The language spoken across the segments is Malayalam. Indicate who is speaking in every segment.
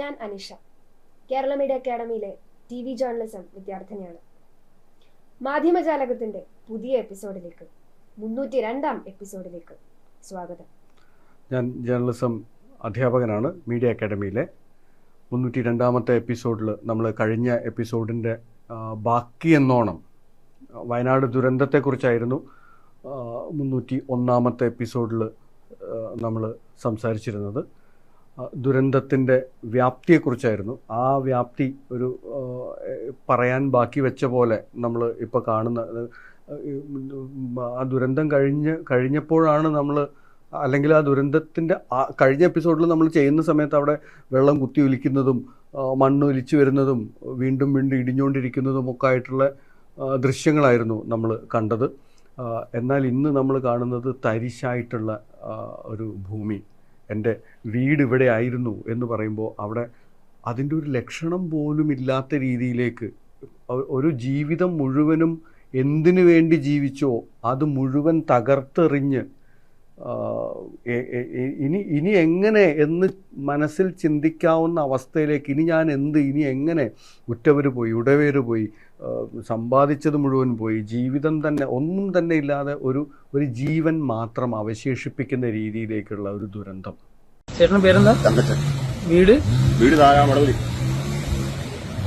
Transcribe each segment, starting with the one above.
Speaker 1: ഞാൻ അനിഷ കേരള മീഡിയ അക്കാഡമിയിലെ ടി വി ജേർണലിസം വിദ്യാർത്ഥിനിയാണ്. മാധ്യമജാലകത്തിന്റെ പുതിയ എപ്പിസോഡിലേക്ക് മുന്നൂറ്റി രണ്ടാം എപ്പിസോഡിലേക്ക് സ്വാഗതം.
Speaker 2: ഞാൻ ജേർണലിസം അധ്യാപകനാണ് മീഡിയ അക്കാഡമിയിലെ മുന്നൂറ്റി രണ്ടാമത്തെ എപ്പിസോഡിൽ നമ്മൾ കഴിഞ്ഞ എപ്പിസോഡിന്റെ ബാക്കി എന്നോണം വയനാട് ദുരന്തത്തെക്കുറിച്ചായിരുന്നു മുന്നൂറ്റി ഒന്നാമത്തെ എപ്പിസോഡിൽ നമ്മൾ സംസാരിച്ചിരുന്നത്. ദുരന്തത്തിന്റെ വ്യാപ്തിയെക്കുറിച്ചായിരുന്നു. ആ വ്യാപ്തി ഒരു പറയാൻ ബാക്കി വെച്ച പോലെ നമ്മൾ ഇപ്പോൾ കാണുന്ന ആ ദുരന്തം കഴിഞ്ഞ് കഴിഞ്ഞപ്പോഴാണ് നമ്മൾ അല്ലെങ്കിൽ ആ ദുരന്തത്തിന്റെ കഴിഞ്ഞ എപ്പിസോഡിൽ നമ്മൾ ചെയ്യുന്ന സമയത്ത് അവിടെ വെള്ളം കുത്തി ഒലിക്കുന്നതും മണ്ണ് ഒലിച്ചു വരുന്നതും വീണ്ടും വീണ്ടും ഇടിഞ്ഞുകൊണ്ടിരിക്കുന്നതും ഒക്കെ ആയിട്ടുള്ള ദൃശ്യങ്ങളായിരുന്നു നമ്മൾ കണ്ടത്. എന്നാൽ ഇന്ന് നമ്മൾ കാണുന്നത് തരിശായിട്ടുള്ള ഒരു ഭൂമി. എന്റെ വീട് ഇവിടെ ആയിരുന്നു എന്ന് പറയുമ്പോൾ അവിടെ അതിന്റെ ഒരു ലക്ഷണം പോലും ഇല്ലാത്ത രീതിയിലേക്ക് ഒരു ജീവിതം മുഴുവനും എന്തിനു വേണ്ടി ജീവിച്ചോ അത് മുഴുവൻ തകർത്തെറിഞ്ഞ് ഇനി ഇനി എങ്ങനെ എന്ന് മനസ്സിൽ ചിന്തിക്കാവുന്ന അവസ്ഥയിലേക്ക് ഇനി ഞാൻ എന്ത് ഇനി എങ്ങനെ ഉറ്റവർ പോയി ഉടവേര് പോയി സമ്പാദിച്ചത് മുഴുവൻ പോയി. ജീവിതം തന്നെ ഒന്നും തന്നെ ഇല്ലാതെ ഒരു ഒരു ജീവൻ മാത്രം അവശേഷിപ്പിക്കുന്ന രീതിയിലേക്കുള്ള ഒരു ദുരന്തം.
Speaker 3: ചേട്ടൻ പേരെന്താ? വീട്?
Speaker 4: വീട് താഴെ മടവലി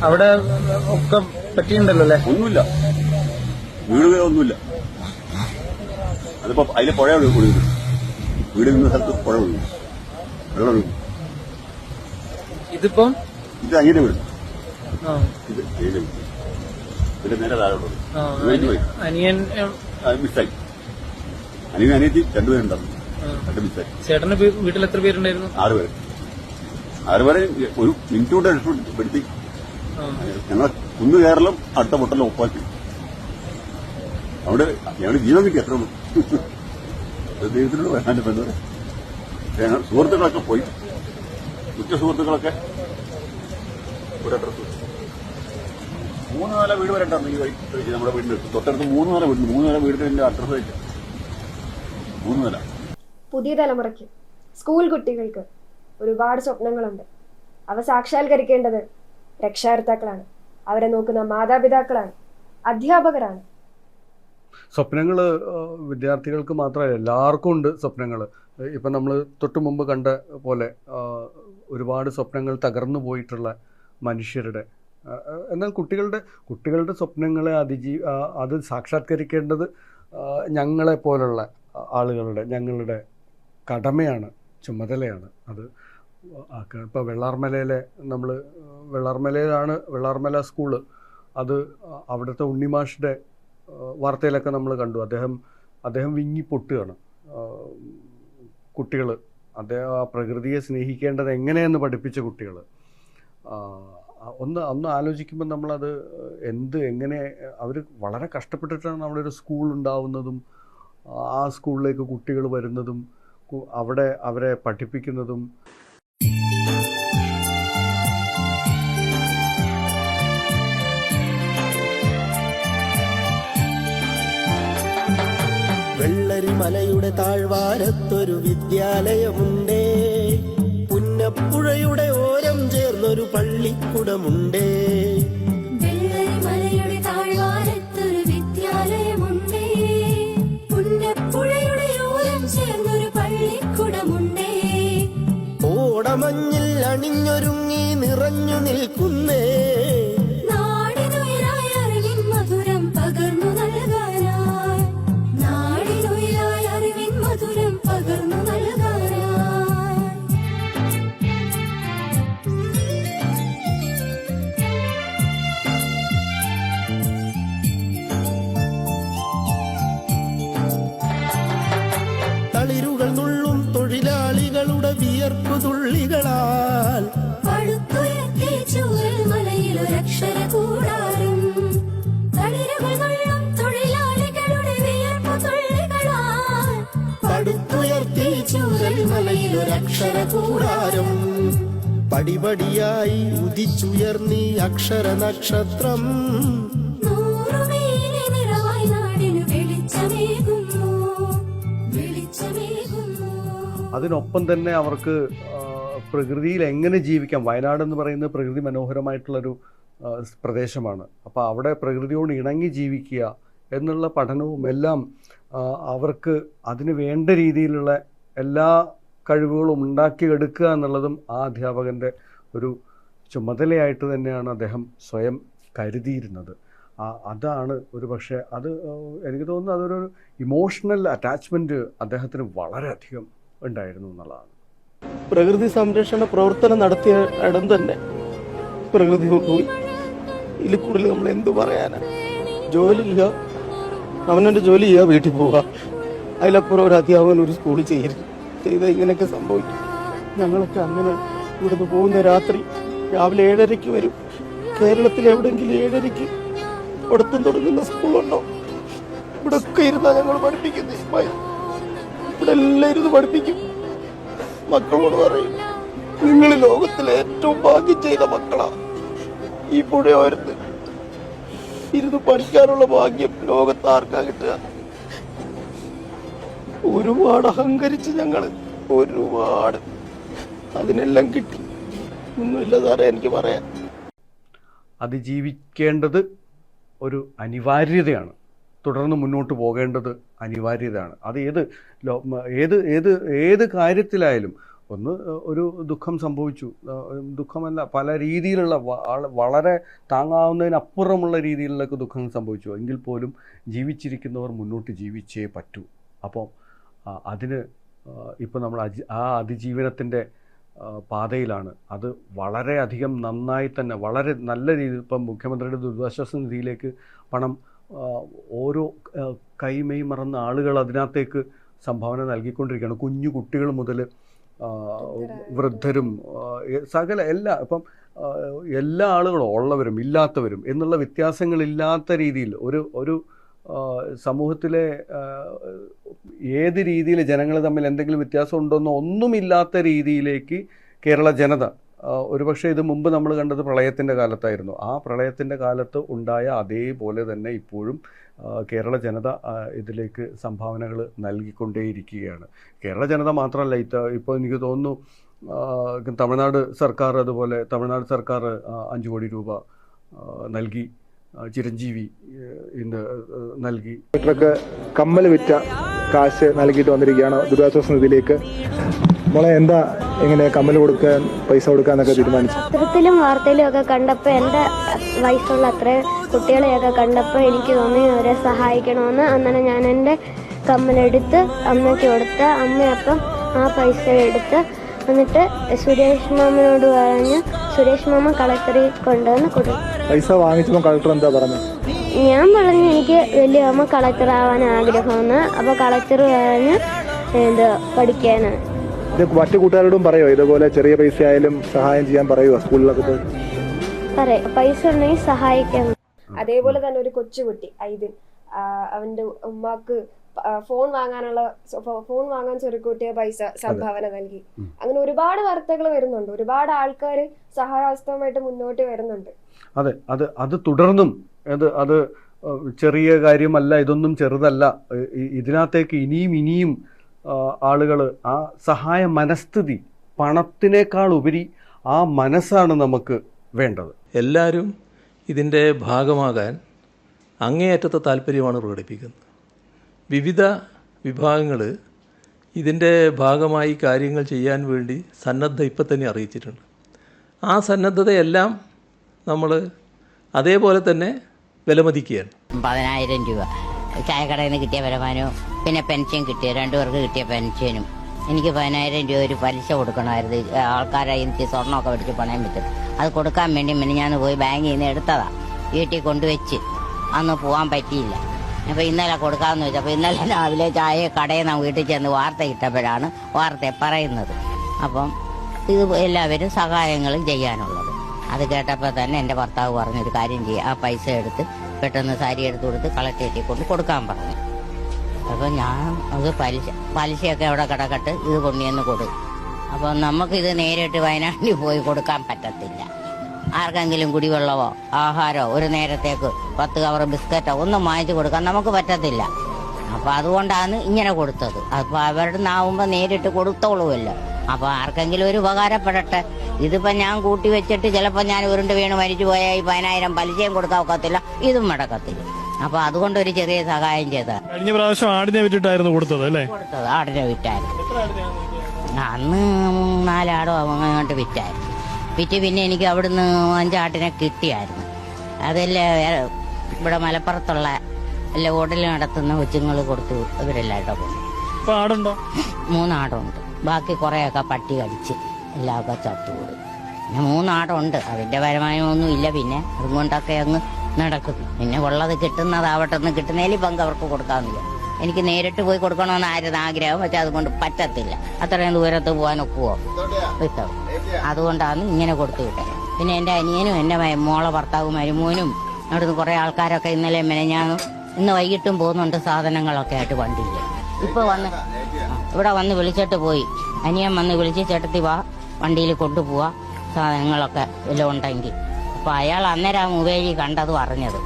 Speaker 3: അവിടെ ഒക്കെ പറ്റിയിട്ടുണ്ടല്ലോ അല്ലേ?
Speaker 4: ഒന്നുമില്ല. വീട് ഒന്നുമില്ല. അതിപ്പോ അതിലെ പുഴ ഒഴുകും വീട് നിന്ന സ്ഥലത്ത് പുഴ ഒഴുകും വെള്ളം ഒഴുകും
Speaker 3: ഇതിപ്പം?
Speaker 4: ഇത് അങ്ങനെ വീട്.
Speaker 3: ആ,
Speaker 4: ഇത് വീട് നേരെ താഴെ ഉള്ളത് പോയി.
Speaker 3: അനിയൻ ഏ,
Speaker 4: അത് മിസ്സായി. അനിയനും അനിയത്തി രണ്ടുപേരുണ്ടാവും
Speaker 3: ആ.
Speaker 4: രണ്ട് മിസ്സായി.
Speaker 3: ചേട്ടന്റെ വീട്ടിൽ എത്ര പേരുണ്ടായിരുന്നു?
Speaker 4: ആറ് പേര്. ആറ് പേരെ ഒരു മിനിറ്റ് കൊണ്ട് ഞങ്ങളെ കുന്നു കേരളം അടുത്ത പൊട്ടലും ഒപ്പാക്കി. അവിടെ ഞങ്ങൾ ജീവൻ കിട്ടി അത്ര ദൈവത്തിനോട് ഞങ്ങൾ സുഹൃത്തുക്കളൊക്കെ പോയി. ഉച്ച സുഹൃത്തുക്കളൊക്കെ ഒരു അഡ്രസ് മൂന്ന് നില വീട് വരെ ഉണ്ടായിരുന്നു ഈ വഴി. വഴി നമ്മുടെ വീടിന്റെ. തൊട്ടടുത്ത് മൂന്ന് നില വീട്. മൂന്ന് നില വീടിന്റെ അഡ്രസ് വെച്ചു. മൂന്ന് നില.
Speaker 1: പുതിയ തലമുറയ്ക്ക് സ്കൂൾ കുട്ടികൾക്ക് ഒരുപാട് സ്വപ്നങ്ങളുണ്ട്. അവ സാക്ഷാത്കരിക്കേണ്ടത് രക്ഷാകർത്താക്കളാണ്. അവരെ നോക്കുന്ന മാതാപിതാക്കളാണ്. അധ്യാപകരാണ്.
Speaker 2: സ്വപ്നങ്ങൾ വിദ്യാർത്ഥികൾക്ക് മാത്രമല്ല എല്ലാവർക്കും ഉണ്ട് സ്വപ്നങ്ങൾ ഇപ്പം നമ്മൾ തൊട്ടു മുമ്പ് കണ്ട പോലെ ഒരുപാട് സ്വപ്നങ്ങൾ തകർന്നു പോയിട്ടുള്ള മനുഷ്യരുടെ എന്നാൽ കുട്ടികളുടെ കുട്ടികളുടെ സ്വപ്നങ്ങളെ അതിജീ അത് സാക്ഷാത്കരിക്കേണ്ടത് ഞങ്ങളെപ്പോലുള്ള ഞങ്ങളെ പോലുള്ള ആളുകളുടെ ഞങ്ങളുടെ കടമയാണ് ചുമതലയാണ്. അത് ഇപ്പോൾ വെള്ളാർമലയിലെ നമ്മൾ വെള്ളാർമലയിലാണ് വെള്ളാർമല സ്കൂൾ. അത് അവിടുത്തെ ഉണ്ണിമാഷിന്റെ വാർത്തയിലൊക്കെ നമ്മൾ കണ്ടു. അദ്ദേഹം അദ്ദേഹം വിങ്ങി പൊട്ടുകയാണ്. കുട്ടികൾ അദ്ദേഹം ആ പ്രകൃതിയെ സ്നേഹിക്കേണ്ടത് എങ്ങനെയെന്ന് പഠിപ്പിച്ച കുട്ടികൾ ഒന്ന് ഒന്ന് ആലോചിക്കുമ്പോൾ നമ്മളത് എന്ത് എങ്ങനെ അവർ വളരെ കഷ്ടപ്പെട്ടിട്ടാണ് അവിടെ ഒരു സ്കൂൾ ഉണ്ടാവുന്നതും ആ സ്കൂളിലേക്ക് കുട്ടികൾ വരുന്നതും അവിടെ അവരെ പഠിപ്പിക്കുന്നതും.
Speaker 5: വെള്ളരി
Speaker 6: മലയുടെ താഴ്വാരത്തൊരു വിദ്യാലയമുണ്ടേ. പുന്നപ്പുഴയുടെ ഓരം ചേർന്നൊരു പള്ളിക്കുടമുണ്ടേ.
Speaker 5: ഓടമഞ്ഞിൽ അണിഞ്ഞൊരുങ്ങി നിറഞ്ഞു നിൽക്കുന്നേ.
Speaker 6: കൂടാരം
Speaker 5: പടിപടിയായി ഉദിച്ചുയർന്നി അക്ഷര നക്ഷത്രം.
Speaker 2: അതിനൊപ്പം തന്നെ അവർക്ക് പ്രകൃതിയിൽ എങ്ങനെ ജീവിക്കാം? വയനാട് എന്ന് പറയുന്നത് പ്രകൃതി മനോഹരമായിട്ടുള്ളൊരു പ്രദേശമാണ്. അപ്പോൾ അവിടെ പ്രകൃതിയോട് ഇണങ്ങി ജീവിക്കുക എന്നുള്ള പഠനവും എല്ലാം അവർക്ക് അതിന് വേണ്ട രീതിയിലുള്ള എല്ലാ കഴിവുകളും ഉണ്ടാക്കിയെടുക്കുക എന്നുള്ളതും ആ അധ്യാപകന്റെ ഒരു ചുമതലയായിട്ട് തന്നെയാണ് അദ്ദേഹം സ്വയം കരുതിയിരുന്നത്. അതാണ് ഒരു പക്ഷേ അത് എനിക്ക് തോന്നുന്നു അതൊരു ഇമോഷണൽ അറ്റാച്ച്മെന്റ് അദ്ദേഹത്തിന് വളരെയധികം ഉണ്ടായിരുന്നു എന്നുള്ളതാണ്.
Speaker 7: പ്രകൃതി സംരക്ഷണ പ്രവർത്തനം നടത്തിയ ഇടം തന്നെ പ്രകൃതി പോയി. ഇതിൽ കൂടുതൽ നമ്മൾ എന്തു പറയാനാ? ജോലിയില്ല. അവനവന്റെ ജോലി ചെയ്യുക വീട്ടിൽ പോവുക അതിലപ്പുറം ഒരു അധ്യാപകൻ ഒരു സ്കൂളിൽ ചെയ്യരുത് ചെയ്താൽ ഇങ്ങനെയൊക്കെ സംഭവിക്കും. ഞങ്ങളൊക്കെ അങ്ങനെ ഇവിടുന്ന് പോകുന്ന രാത്രി രാവിലെ ഏഴരയ്ക്ക് വരും. കേരളത്തിൽ എവിടെയെങ്കിലും ഏഴരയ്ക്ക് പഠിത്തം തുടങ്ങുന്ന സ്കൂളുണ്ടോ? ഇവിടെ ഒക്കെ ഇരുന്നാ ഞങ്ങൾ പഠിപ്പിക്കുന്നത് ഇവിടെ എല്ലാം ഇരുന്ന് പഠിപ്പിക്കും. മക്കളോട് പറയും നിങ്ങൾ ലോകത്തിലെ ഏറ്റവും ഭാഗ്യം ചെയ്ത മക്കളാ. ഈ പുഴയോരത്ത് ഇരുന്ന് പഠിക്കാനുള്ള ഭാഗ്യം ലോകത്ത് ആർക്കാ കിട്ടുക. ഒരുപാട് അഹങ്കരിച്ച് ഞങ്ങൾ ഒരുപാട്. അതിനെല്ലാം കിട്ടി. ഒന്നുമില്ല സാറേ എനിക്ക് പറയാൻ
Speaker 2: അതിജീവിക്കേണ്ടത് ഒരു അനിവാര്യതയാണ്. തുടർന്ന് മുന്നോട്ട് പോകേണ്ടത് അനിവാര്യതയാണ്. അത് ഏത് ഏത് ഏത് ഏത് കാര്യത്തിലായാലും ഒന്ന് ഒരു ദുഃഖം സംഭവിച്ചു. ദുഃഖമല്ല പല രീതിയിലുള്ള വളരെ താങ്ങാവുന്നതിനപ്പുറമുള്ള രീതിയിലൊക്കെ ദുഃഖം സംഭവിച്ചു. എങ്കിൽ പോലും ജീവിച്ചിരിക്കുന്നവർ മുന്നോട്ട് ജീവിച്ചേ പറ്റൂ. അപ്പോൾ അതിന് ഇപ്പോൾ നമ്മൾ അജി ആ അതിജീവനത്തിന്റെ പാതയിലാണ്. അത് വളരെയധികം നന്നായി തന്നെ വളരെ നല്ല രീതിയിൽ ഇപ്പം മുഖ്യമന്ത്രിയുടെ ദുരിതാശ്വാസ നിധിയിലേക്ക് പണം ഓരോ കൈമൈ മറന്ന ആളുകൾ അതിനകത്തേക്ക് സംഭാവന നൽകിക്കൊണ്ടിരിക്കുകയാണ്. കുഞ്ഞു കുട്ടികൾ മുതൽ വൃദ്ധരും സകല എല്ലാ ഇപ്പം എല്ലാ ആളുകളും ഉള്ളവരും ഇല്ലാത്തവരും എന്നുള്ള വ്യത്യാസങ്ങളില്ലാത്ത രീതിയിൽ ഒരു ഒരു സമൂഹത്തിലെ ഏത് രീതിയിൽ ജനങ്ങൾ തമ്മിൽ എന്തെങ്കിലും വ്യത്യാസം ഉണ്ടോന്നോ ഒന്നുമില്ലാത്ത രീതിയിലേക്ക് കേരള ജനത ഒരുപക്ഷെ ഇത് മുമ്പ് നമ്മൾ കണ്ടത് പ്രളയത്തിന്റെ കാലത്തായിരുന്നു. ആ പ്രളയത്തിന്റെ കാലത്ത് ഉണ്ടായ അതേപോലെ തന്നെ ഇപ്പോഴും കേരള ജനത ഇതിലേക്ക് സംഭാവനകൾ നൽകിക്കൊണ്ടേയിരിക്കുകയാണ്. കേരള ജനത മാത്രമല്ല ഇത്ത ഇപ്പോൾ എനിക്ക് തോന്നുന്നു തമിഴ്നാട് സർക്കാർ അതുപോലെ തമിഴ്നാട് സർക്കാർ അഞ്ച് കോടി രൂപ നൽകി ചിരഞ്ജീവി നൽകി.
Speaker 8: ട്രക്ക് കമ്മൽ വിറ്റ കാശ് നൽകിയിട്ട് വന്നിരിക്കുകയാണ് ദുരിതാശ്വാസ നിധിയിലേക്ക്. മോളെ എന്താ എങ്ങനെ കമ്മൽ കൊടുക്കാൻ പൈസ കൊടുക്കാന്നൊക്കെ തീരുമാനിച്ചു
Speaker 9: പത്രത്തിലും വാർത്തയിലും ഒക്കെ കണ്ടപ്പോൾ എന്റെ വയസ്സുള്ള അത്രയും കുട്ടികളെയൊക്കെ കണ്ടപ്പോൾ എനിക്ക് തോന്നി അവരെ സഹായിക്കണമെന്ന്. അങ്ങനെ ഞാൻ എന്റെ കമ്മലെടുത്ത് അമ്മയ്ക്ക് കൊടുത്ത് അമ്മയപ്പം ആ പൈസ എടുത്ത് എന്നിട്ട് സുരേഷ് മാമനോട് പറഞ്ഞ് സുരേഷ് മാമ കളക്ടറിൽ കൊണ്ടുവന്ന് കൊടുത്തു
Speaker 8: പൈസ വാങ്ങിച്ചപ്പോൾ കളക്ടർ എന്താ പറഞ്ഞത്
Speaker 9: ഞാൻ പറഞ്ഞു എനിക്ക് വലിയ അമ്മ കളക്ടർ ആവാൻ ആഗ്രഹമാണ്. അപ്പൊ കളക്ടർ പറഞ്ഞ് എന്താ പഠിക്കാനാണ്
Speaker 8: ഇത് മറ്റു കൂട്ടുകാരോടും പറയോ? ഇതുപോലെ ചെറിയ പൈസ ആയാലും സഹായം ചെയ്യാൻ പറയുമോ സ്കൂളിലൊക്കെ പോയി?
Speaker 9: പറയാം. പൈസ ഉണ്ടെങ്കിൽ സഹായിക്കാം.
Speaker 1: അതേപോലെ തന്നെ ഒരു കൊച്ചുകുട്ടി ഐദിൻ ആ, അവന്റെ ഉമ്മാക്ക് ഫോൺ വാങ്ങാനുള്ള ഫോൺ വാങ്ങാൻ ചുരുക്കൂട്ടിയ പൈസ സംഭാവന നൽകി. അങ്ങനെ ഒരുപാട് വാർത്തകൾ വരുന്നുണ്ട്. ഒരുപാട് ആൾക്കാർ സഹായഹസ്തവുമായിട്ട് മുന്നോട്ട് വരുന്നുണ്ട്.
Speaker 2: അതെ അത് അത് തുടർന്നും അത് അത് ചെറിയ കാര്യമല്ല ഇതൊന്നും ചെറുതല്ല. ഇതിനകത്തേക്ക് ഇനിയും ഇനിയും ആളുകൾ ആ സഹായ മനസ്ഥിതി പണത്തിനേക്കാൾ ഉപരി ആ മനസ്സാണ് നമുക്ക് വേണ്ടത്.
Speaker 10: എല്ലാവരും ഇതിന്റെ ഭാഗമാകാൻ അങ്ങേയറ്റത്തെ താല്പര്യമാണ് പ്രകടിപ്പിക്കുന്നത്. വിവിധ വിഭാഗങ്ങൾ ഇതിന്റെ ഭാഗമായി കാര്യങ്ങൾ ചെയ്യാൻ വേണ്ടി സന്നദ്ധ ഇപ്പം തന്നെ അറിയിച്ചിട്ടുണ്ട്. ആ സന്നദ്ധതയെല്ലാം നമ്മൾ അതേപോലെ തന്നെ വിലമതിക്കുകയാണ്.
Speaker 11: പതിനായിരം രൂപ. ചായക്കടയിൽ നിന്ന് കിട്ടിയ വരുമാനവും പിന്നെ പെൻഷൻ കിട്ടിയ രണ്ടു പേർക്ക് കിട്ടിയ പെൻഷനും. എനിക്ക് പതിനായിരം രൂപ ഒരു പലിശ കൊടുക്കണമായിരുന്നു. ആൾക്കാരെ എനിക്ക് സ്വർണമൊക്കെ മേടിച്ച് പണയം വെച്ചത് അത് കൊടുക്കാൻ വേണ്ടി മിനിഞ്ഞാന്ന് പോയി ബാങ്കിൽ നിന്ന് എടുത്തതാ. വീട്ടിൽ കൊണ്ടുവച്ച് അന്ന് പോകാൻ പറ്റിയില്ല. അപ്പോൾ ഇന്നലെ കൊടുക്കാമെന്ന് വെച്ചു അപ്പോൾ ഇന്നലെ രാവിലെ ചായ കടയിൽ നിന്ന് വീട്ടിൽ ചെന്ന് വാർത്ത ഇട്ടപ്പോഴാണ് വാർത്ത പറയുന്നത്. അപ്പം ഇത് എല്ലാവരും സഹായങ്ങളും ചെയ്യാനുള്ളത്. അത് കേട്ടപ്പോൾ തന്നെ എന്റെ ഭർത്താവ് പറഞ്ഞൊരു കാര്യം ചെയ്യുക ആ പൈസ എടുത്ത് പെട്ടെന്ന് സാരി എടുത്ത് കൊടുത്ത് കളക്ടറേറ്റിൽ കൊണ്ട് കൊടുക്കാൻ പറഞ്ഞു. അപ്പോൾ ഞാൻ അത് പലിശ പലിശയൊക്കെ അവിടെ കിടക്കട്ട് ഇത് കൊണ്ടുവന്ന് കൊടുക്കും അപ്പോൾ നമുക്കിത് നേരിട്ട് വയനാട്ടിൽ പോയി കൊടുക്കാൻ പറ്റത്തില്ല. ആർക്കെങ്കിലും കുടിവെള്ളമോ ആഹാരമോ ഒരു നേരത്തേക്ക് പത്ത് കവർ ബിസ്ക്കറ്റോ ഒന്നും വാങ്ങിച്ചു കൊടുക്കാൻ നമുക്ക് പറ്റത്തില്ല. അപ്പം അതുകൊണ്ടാണ് ഇങ്ങനെ കൊടുത്തത്. അപ്പോൾ അവരുടെ നിന്നാവുമ്പോൾ നേരിട്ട് കൊടുത്തോളുമല്ലോ. അപ്പോൾ ആർക്കെങ്കിലും ഒരു ഉപകാരപ്പെടട്ടെ. ഇതിപ്പോ ഞാൻ കൂട്ടി വെച്ചിട്ട് ചിലപ്പോ ഞാൻ ഉരുണ്ട് വീണ് മരിച്ചു പോയാൽ ഈ പതിനായിരം പലിശയും കൊടുക്കാൻ ഒക്കത്തില്ല. ഇതും മടക്കത്തില്ല. അപ്പൊ അതുകൊണ്ട് ഒരു ചെറിയ സഹായം ചെയ്ത.
Speaker 12: കഴിഞ്ഞ പ്രാവശ്യം ആടിനെ വിറ്റിട്ടായിരുന്നു കൊടുത്തത് അല്ലേ?
Speaker 11: കൊടുത്തത് ആടിനെ വിറ്റായിരുന്നു. അന്ന് നാലാടോ അങ്ങോട്ട് വിറ്റായിരുന്നു. വിറ്റ് പിന്നെ എനിക്ക് അവിടുന്ന് അഞ്ചാട്ടിനെ കിട്ടിയായിരുന്നു. അതെല്ലാം ഇവിടെ മലപ്പുറത്തുള്ള എല്ലാ ഓടൽ നടത്തുന്ന കൊച്ചുങ്ങൾ കൊടുത്തു ഇവരെല്ലാം കൊണ്ട്
Speaker 12: ഇപ്പൊ
Speaker 11: മൂന്നാടുണ്ട്. ബാക്കി കുറെയൊക്കെ പട്ടി കടിച്ച്. എല്ലാമൊക്കെ ചത്തുകൂടി പിന്നെ മൂന്നാടുണ്ട്. അതിന്റെ വരുമാനമൊന്നും ഇല്ല പിന്നെ. അതുകൊണ്ടൊക്കെ അങ്ങ് നടക്കും. പിന്നെ ഉള്ളത് കിട്ടുന്നതാവട്ടെ ഒന്ന് കിട്ടുന്നതിൽ പങ്ക് അവർക്ക് കൊടുക്കാമെന്നില്ല എനിക്ക് നേരിട്ട് പോയി കൊടുക്കണമെന്ന് കൊടുക്കണമെന്നായിരുന്നു ആഗ്രഹം പക്ഷെ അതുകൊണ്ട് പറ്റത്തില്ല. അത്രയും ദൂരത്ത് പോകാൻ ഒക്കുവോ? വിട്ടോ അതുകൊണ്ടാണ് ഇങ്ങനെ കൊടുത്തു വിട്ടത്. പിന്നെ എന്റെ അനിയനും എന്റെ മോളെ ഭർത്താവ് മരുമോനും അവിടുന്ന് കുറേ ആൾക്കാരൊക്കെ ഇന്നലെ മെനഞ്ഞാന്നും ഇന്ന് വൈകിട്ടും പോകുന്നുണ്ട് സാധനങ്ങളൊക്കെ ആയിട്ട് വണ്ടിയില്ല ഇപ്പൊ വന്ന് ഇവിടെ വന്ന് വിളിച്ചിട്ട് പോയി. അനിയൻ വന്ന് വിളിച്ച് ചേട്ടത്തി വാ. വണ്ടിയിൽ കൊണ്ടുപോവാ സാധനങ്ങളൊക്കെ വല്ലതും ഉണ്ടെങ്കിൽ അപ്പൊ അയാൾ അന്നേരം ആ മൊബൈലിൽ കണ്ടത് പറഞ്ഞത്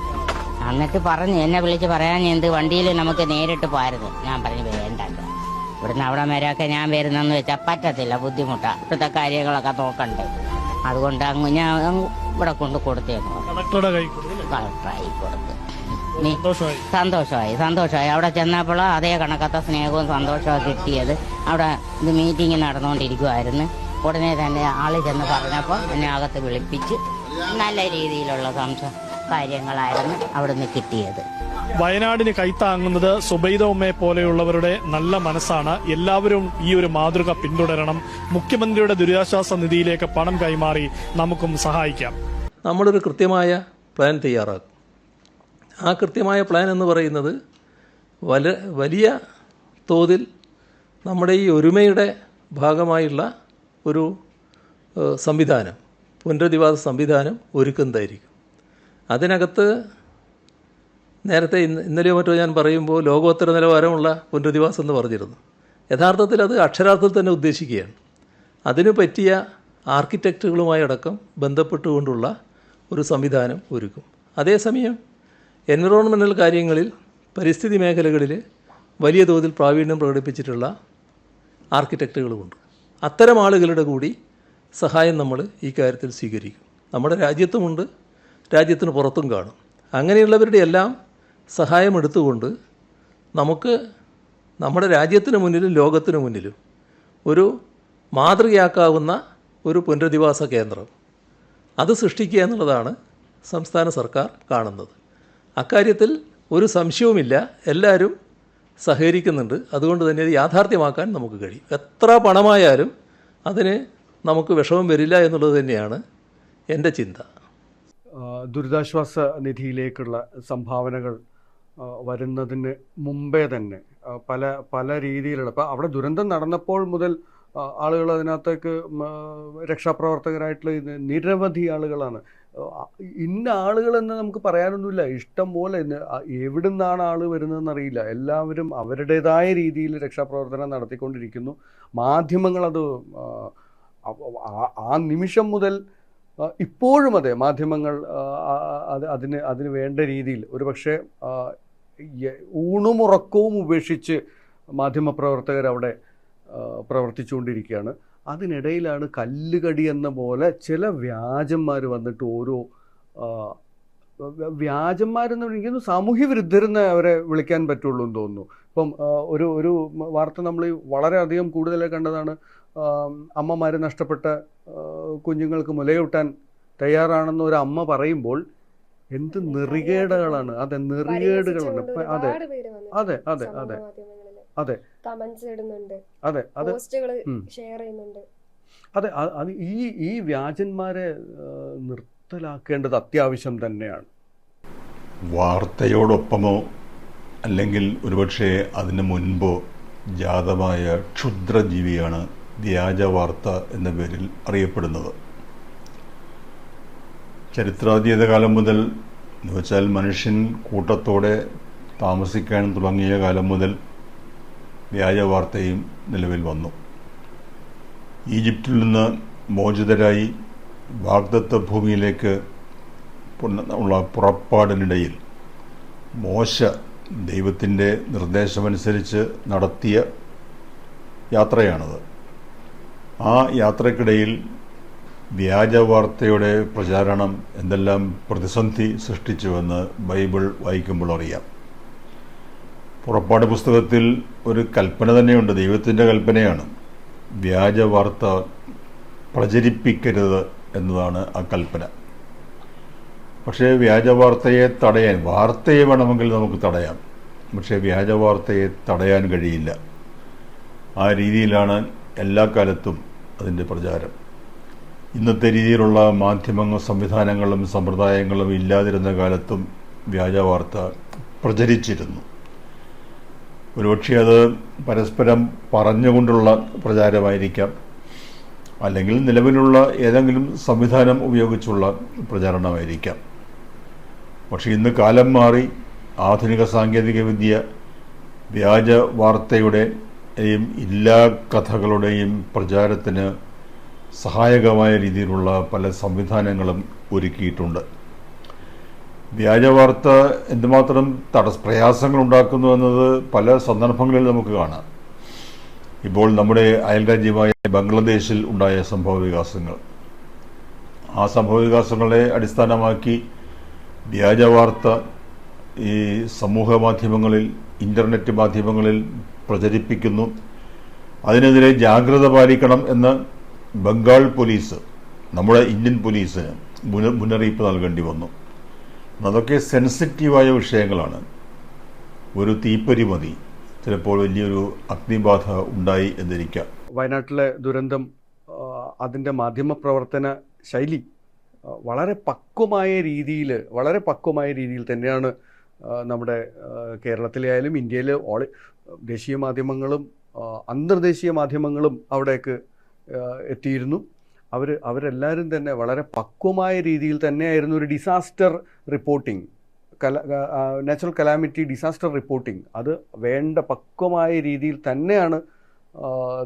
Speaker 11: എന്നിട്ട് പറഞ്ഞു എന്നെ വിളിച്ച് പറയാൻ എന്ത് വണ്ടിയിൽ നമുക്ക് നേരിട്ട് പോരുത് ഞാൻ പറഞ്ഞു വേണ്ട ഇവിടുന്ന് അവിടെ വരെയൊക്കെ ഞാൻ വരുന്നെന്ന് വെച്ചാൽ പറ്റത്തില്ല ബുദ്ധിമുട്ടാണ് ഇവിടുത്തെ കാര്യങ്ങളൊക്കെ നോക്കണ്ടേ. അതുകൊണ്ട് അങ്ങ് ഞാൻ ഇവിടെ കൊണ്ട് കൊടുത്തേന്നു
Speaker 12: കളക്ടറുടെ കൈ കൊടുത്തു
Speaker 11: കളക്ടറായി കൊടുത്ത്.
Speaker 12: സന്തോഷമായി.
Speaker 11: സന്തോഷമായി അവിടെ ചെന്നപ്പോൾ അതേ കണക്കത്തെ സ്നേഹവും സന്തോഷവും കിട്ടിയത്. അവിടെ ഇത് മീറ്റിംഗ് നടന്നുകൊണ്ടിരിക്കുമായിരുന്നു ഉടനെ തന്നെ ആൾ ചെന്ന് പറഞ്ഞപ്പോൾ എന്നെ അകത്ത് വിളിപ്പിച്ച് നല്ല രീതിയിലുള്ള സംശയം കാര്യങ്ങളായിരുന്നു അവിടുന്ന് കിട്ടിയത്.
Speaker 12: വയനാടിന് കൈത്താങ്ങുന്നത് സുബൈദ ഉമ്മയെ പോലെയുള്ളവരുടെ നല്ല മനസ്സാണ്. എല്ലാവരും ഈ ഒരു മാതൃക പിന്തുടരണം. മുഖ്യമന്ത്രിയുടെ ദുരിതാശ്വാസ നിധിയിലേക്ക് പണം കൈമാറി നമുക്കും സഹായിക്കാം.
Speaker 10: നമ്മളൊരു കൃത്യമായ പ്ലാൻ തയ്യാറാക്കും. ആ കൃത്യമായ പ്ലാൻ എന്ന് പറയുന്നത് വല വലിയ തോതിൽ നമ്മുടെ ഈ ഒരുമയുടെ ഭാഗമായുള്ള ഒരു സംവിധാനം. പുനരധിവാസ സംവിധാനം ഒരുക്കുന്നതായിരിക്കും. അതിനകത്ത് നേരത്തെ ഇന്ന് ഇന്നലെയോ മറ്റോ ഞാൻ പറയുമ്പോൾ ലോകോത്തര നിലവാരമുള്ള പുനരധിവാസം എന്ന് പറഞ്ഞിരുന്നു. യഥാർത്ഥത്തിൽ അത് അക്ഷരാർത്ഥത്തിൽ തന്നെ ഉദ്ദേശിക്കുകയാണ്. അതിനു പറ്റിയ ആർക്കിടെക്റ്റുകളുമായി അടക്കം ബന്ധപ്പെട്ടുകൊണ്ടുള്ള ഒരു സംവിധാനം ഒരുക്കും. അതേസമയം എൻവിറോൺമെന്റൽ കാര്യങ്ങളിൽ പരിസ്ഥിതി മേഖലകളിൽ വലിയ തോതിൽ പ്രാവീണ്യം പ്രകടിപ്പിച്ചിട്ടുള്ള ആർക്കിടെക്റ്റുകളുമുണ്ട്. അത്തരം ആളുകളുടെ കൂടി സഹായം നമ്മൾ ഈ കാര്യത്തിൽ സ്വീകരിക്കും. നമ്മുടെ രാജ്യത്തുമുണ്ട് രാജ്യത്തിന് പുറത്തും കാണും. അങ്ങനെയുള്ളവരുടെ എല്ലാം സഹായം എടുത്തുകൊണ്ട് നമുക്ക് നമ്മുടെ രാജ്യത്തിന് മുന്നിലും ലോകത്തിന് മുന്നിലും ഒരു മാതൃകയാക്കാവുന്ന ഒരു പുനരധിവാസ കേന്ദ്രം അത് സൃഷ്ടിക്കുക എന്നുള്ളതാണ് സംസ്ഥാന സർക്കാർ കാണുന്നത്. അക്കാര്യത്തിൽ ഒരു സംശയവുമില്ല. എല്ലാവരും സഹകരിക്കുന്നുണ്ട്. അതുകൊണ്ട് തന്നെ അത് യാഥാർത്ഥ്യമാക്കാൻ നമുക്ക് കഴിയും. എത്ര പണമായാലും അതിന് നമുക്ക് വിഷമം വരില്ല എന്നുള്ളത് തന്നെയാണ് എന്റെ ചിന്ത.
Speaker 2: ദുരിതാശ്വാസ നിധിയിലേക്കുള്ള സംഭാവനകൾ വരുന്നതിന് മുമ്പേ തന്നെ പല പല രീതിയിലുള്ള ഇപ്പം അവിടെ ദുരന്തം നടന്നപ്പോൾ മുതൽ ആളുകൾ അതിനകത്തേക്ക് രക്ഷാപ്രവർത്തകരായിട്ടുള്ള നിരവധി ആളുകളാണ്. ഇന്ന ആളുകളെന്ന് നമുക്ക് പറയാനൊന്നുമില്ല. ഇഷ്ടം പോലെ എവിടെ നിന്നാണ് ആൾ വരുന്നതെന്ന് അറിയില്ല എല്ലാവരും അവരുടേതായ രീതിയിൽ രക്ഷാപ്രവർത്തനം നടത്തിക്കൊണ്ടിരിക്കുന്നു. മാധ്യമങ്ങളത് ആ, നിമിഷം മുതൽ ഇപ്പോഴും അതെ മാധ്യമങ്ങൾ അത് അതിന് അതിന് വേണ്ട രീതിയിൽ ഒരുപക്ഷെ പക്ഷേ ഊണുമുറക്കവും ഉപേക്ഷിച്ച് മാധ്യമപ്രവർത്തകർ അവിടെ പ്രവർത്തിച്ചുകൊണ്ടിരിക്കുകയാണ്. അതിനിടയിലാണ് കല്ലുകടി എന്ന പോലെ ചില വ്യാജന്മാർ വന്നിട്ട് ഓരോ വ്യാജന്മാരെന്ന് വിളിക്കുന്നു സാമൂഹ്യ വിരുദ്ധരെന്ന് അവരെ വിളിക്കാൻ പറ്റുള്ളൂ എന്ന് തോന്നുന്നു. ഇപ്പം ഒരു ഒരു വാർത്ത നമ്മൾ വളരെയധികം കൂടുതലായി കണ്ടതാണ്. അമ്മമാർ നഷ്ടപ്പെട്ട കുഞ്ഞുങ്ങൾക്ക് മുലയൂട്ടാൻ തയ്യാറാണെന്ന് ഒരു അമ്മ പറയുമ്പോൾ എന്ത് നെറികേടുകളാണ്. അതെ നെറികേടുകളാണ്. അതെ. അതെ അതെ അതെ. അതെ.
Speaker 1: കമന്റ്സ് ഇടുന്നുണ്ട്.
Speaker 2: അതെ അത്
Speaker 1: പോസ്റ്റുകൾ ഷെയർ ചെയ്യുന്നുണ്ട്.
Speaker 2: അതെ അത് ഈ ഈ വ്യാജന്മാരെ നിർത്തലാക്കേണ്ടത് അത്യാവശ്യം തന്നെയാണ്.
Speaker 13: വാർത്തയോടൊപ്പമോ അല്ലെങ്കിൽ ഒരുപക്ഷെ അതിന് മുൻപോ ജാതമായ ക്ഷുദ്രജീവിയാണ് വ്യാജ വാർത്ത എന്ന പേരിൽ അറിയപ്പെടുന്നത്. ചരിത്രാതീത കാലം മുതൽ എന്ന് വെച്ചാൽ മനുഷ്യൻ കൂട്ടത്തോടെ താമസിക്കാൻ തുടങ്ങിയ കാലം മുതൽ വ്യാജ വാർത്തയും നിലവിൽ വന്നു. ഈജിപ്തിൽ നിന്ന് മോചിതരായി വാഗ്ദത്ത ഭൂമിയിലേക്ക് ഉള്ള പുറപ്പാടിനിടയിൽ മോശ ദൈവത്തിന്റെ നിർദ്ദേശമനുസരിച്ച് നടത്തിയ യാത്രയാണത്. ആ യാത്രക്കിടയിൽ വ്യാജ വാർത്തയുടെ പ്രചാരണം എന്തെല്ലാം പ്രതിസന്ധി സൃഷ്ടിച്ചുവെന്ന് ബൈബിൾ വായിക്കുമ്പോൾ അറിയാം. പുറപ്പാട് പുസ്തകത്തിൽ ഒരു കൽപ്പന തന്നെയുണ്ട്. ദൈവത്തിന്റെ കൽപ്പനയാണ്. വ്യാജ വാർത്ത പ്രചരിപ്പിക്കരുത് എന്നതാണ് ആ കൽപ്പന. പക്ഷേ വ്യാജ വാർത്തയെ തടയാൻ വാർത്തയെ വേണമെങ്കിൽ നമുക്ക് തടയാം. പക്ഷേ വ്യാജ വാർത്തയെ തടയാൻ കഴിയില്ല. ആ രീതിയിലാണ് എല്ലാ കാലത്തും അതിന്റെ പ്രചാരം. ഇന്നത്തെ രീതിയിലുള്ള മാധ്യമങ്ങൾ സംവിധാനങ്ങളും സമ്പ്രദായങ്ങളും ഇല്ലാതിരുന്ന കാലത്തും വ്യാജ വാർത്ത പ്രചരിച്ചിരുന്നു. ഒരുപക്ഷെ അത് പരസ്പരം പറഞ്ഞുകൊണ്ടുള്ള പ്രചാരമായിരിക്കാം. അല്ലെങ്കിൽ നിലവിലുള്ള ഏതെങ്കിലും സംവിധാനം ഉപയോഗിച്ചുള്ള പ്രചാരണമായിരിക്കാം. പക്ഷേ ഇന്ന് കാലം മാറി ആധുനിക സാങ്കേതികവിദ്യ വ്യാജ വാർത്തയുടെയും എല്ലാ കഥകളുടെയും പ്രചാരത്തിന് സഹായകമായ രീതിയിലുള്ള പല സംവിധാനങ്ങളും ഒരുക്കിയിട്ടുണ്ട്. വ്യാജവാർത്ത എന്തുമാത്രം തടസ് പ്രയാസങ്ങൾ ഉണ്ടാക്കുന്നു എന്നത് പല സന്ദർഭങ്ങളിൽ നമുക്ക് കാണാം. ഇപ്പോൾ നമ്മുടെ അയൽരാജ്യമായ ബംഗ്ലാദേശിൽ ഉണ്ടായ സംഭവ വികാസങ്ങൾ ആ സംഭവ വികാസങ്ങളെ അടിസ്ഥാനമാക്കി വ്യാജവാർത്ത ഈ സമൂഹ മാധ്യമങ്ങളിൽ ഇന്റർനെറ്റ് മാധ്യമങ്ങളിൽ പ്രചരിപ്പിക്കുന്നു. അതിനെതിരെ ജാഗ്രത പാലിക്കണം എന്ന് ബംഗാൾ പോലീസ് നമ്മുടെ ഇന്ത്യൻ പോലീസിന് മുന്ന മുന്നറിയിപ്പ് നൽകേണ്ടി വന്നു. അതൊക്കെ സെൻസിറ്റീവായ വിഷയങ്ങളാണ്. ഒരു തീപ്പൊരി മതി. ചിലപ്പോൾ വലിയൊരു അഗ്നിബാധ ഉണ്ടായി എന്നിരിക്കാം.
Speaker 2: വയനാട്ടിലെ ദുരന്തം അതിന്റെ മാധ്യമപ്രവർത്തന ശൈലി വളരെ പക്വമായ രീതിയിൽ വളരെ പക്വമായ രീതിയിൽ തന്നെയാണ് നമ്മുടെ കേരളത്തിലെ ആയാലും ഇന്ത്യയിലെ ഓൾ ദേശീയ മാധ്യമങ്ങളും അന്തർദേശീയ മാധ്യമങ്ങളും അവിടേക്ക് എത്തിയിരുന്നു. അവർ അവരെല്ലാവരും തന്നെ വളരെ പക്വമായ രീതിയിൽ തന്നെയായിരുന്നു ഒരു ഡിസാസ്റ്റർ റിപ്പോർട്ടിംഗ് കല നാച്ചുറൽ കലാമിറ്റി ഡിസാസ്റ്റർ റിപ്പോർട്ടിംഗ് അത് വേണ്ട പക്വമായ രീതിയിൽ തന്നെയാണ്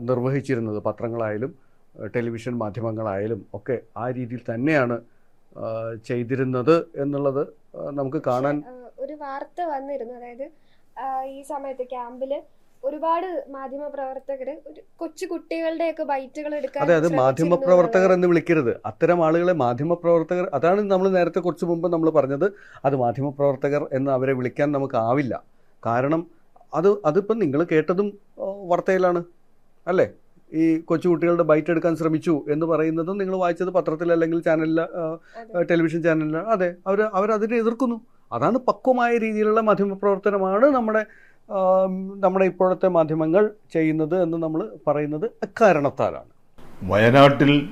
Speaker 2: നിർവഹിച്ചിരുന്നത്. പത്രങ്ങളായാലും ടെലിവിഷൻ മാധ്യമങ്ങളായാലും ഒക്കെ ആ രീതിയിൽ തന്നെയാണ് ചെയ്തിരുന്നത് എന്നുള്ളത് നമുക്ക് കാണാൻ
Speaker 1: ഒരു വാർത്ത വന്നിരുന്നു. അതായത് ഈ സമയത്ത് ക്യാമ്പിൽ ഒരുപാട് മാധ്യമ പ്രവർത്തകര് കൊച്ചു കുട്ടികളുടെയൊക്കെ ബൈറ്റുകൾ എടുക്കാൻ
Speaker 2: അതെ അത് മാധ്യമ
Speaker 1: പ്രവർത്തകർ
Speaker 2: എന്ന് വിളിക്കരുത്. അത്തരം ആളുകളെ മാധ്യമ പ്രവർത്തകർ അതാണ് നമ്മൾ നേരത്തെ കുറച്ച് മുമ്പ് നമ്മൾ പറഞ്ഞത് അത് മാധ്യമ പ്രവർത്തകർ എന്ന് അവരെ വിളിക്കാൻ നമുക്ക് ആവില്ല. കാരണം അത് അതിപ്പം നിങ്ങൾ കേട്ടതും വാർത്തയിലാണ് അല്ലേ? ഈ കൊച്ചുകുട്ടികളുടെ ബൈറ്റ് എടുക്കാൻ ശ്രമിച്ചു എന്ന് പറയുന്നതും നിങ്ങൾ വായിച്ചത് പത്രത്തിൽ അല്ലെങ്കിൽ ചാനലിൽ ടെലിവിഷൻ ചാനലിൽ അതെ. അവർ അവരതിനെ എതിർക്കുന്നു. അതാണ് പക്വമായ രീതിയിലുള്ള മാധ്യമപ്രവർത്തനമാണ് നമ്മുടെ നമ്മുടെ ഇപ്പോഴത്തെ മാധ്യമങ്ങൾ ചെയ്യുന്നത് എന്ന് നമ്മൾ പറയുന്നത് അക്കാരണത്താലാണ്.
Speaker 13: വയനാട്ടിൽ